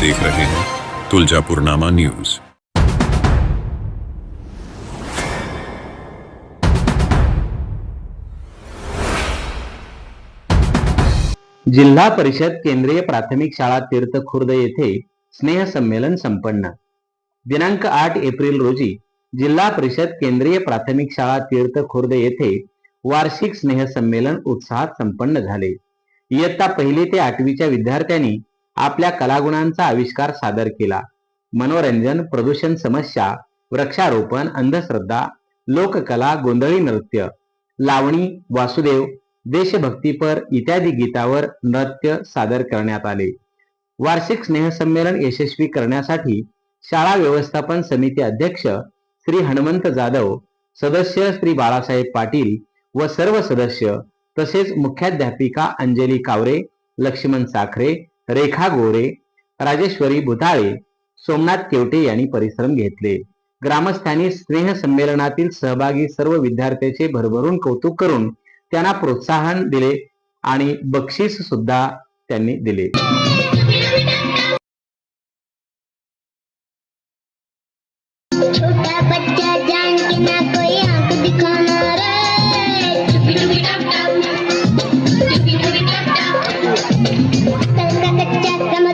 देख रहे हैं। तुलजापुरनामा न्यूज। जिल्हा परिषद केंद्रीय प्राथमिक शाळा तीर्थ खुर्द येथे स्नेहसंमेलन संपन्न. दिनांक आठ एप्रिल रोजी जिल्हा परिषद केंद्रीय प्राथमिक शाळा तीर्थ खुर्द येथे वार्षिक स्नेहसंमेलन उत्साहात संपन्न झाले. इयत्ता पहिली ते आठवीच्या विद्यार्थ्यांनी आपल्या कलागुणांचा आविष्कार सादर केला. मनोरंजन प्रदूषण समस्या वृक्षारोपण अंधश्रद्धा लोककला गोंधळी नृत्य लावणी वासुदेव देशभक्तीपर इत्यादी गीतावर नृत्य सादर करण्यात आले. वार्षिक स्नेहसंमेलन यशस्वी करण्यासाठी शाळा व्यवस्थापन समिती अध्यक्ष श्री हनुमंत जाधव सदस्य श्री बाळासाहेब पाटील व सर्व सदस्य तसेच मुख्याध्यापिका अंजली कावरे लक्ष्मण साखरे रेखा गोरे राजेश्वरी भुताळे सोमनाथ केवटे यांनी परिश्रम घेतले. ग्रामस्थांनी स्नेह संमेलनातील सहभागी सर्व विद्यार्थ्यांचे भरभरून कौतुक करून त्यांना प्रोत्साहन दिले आणि बक्षीस सुद्धा त्यांनी दिले. छोटा कल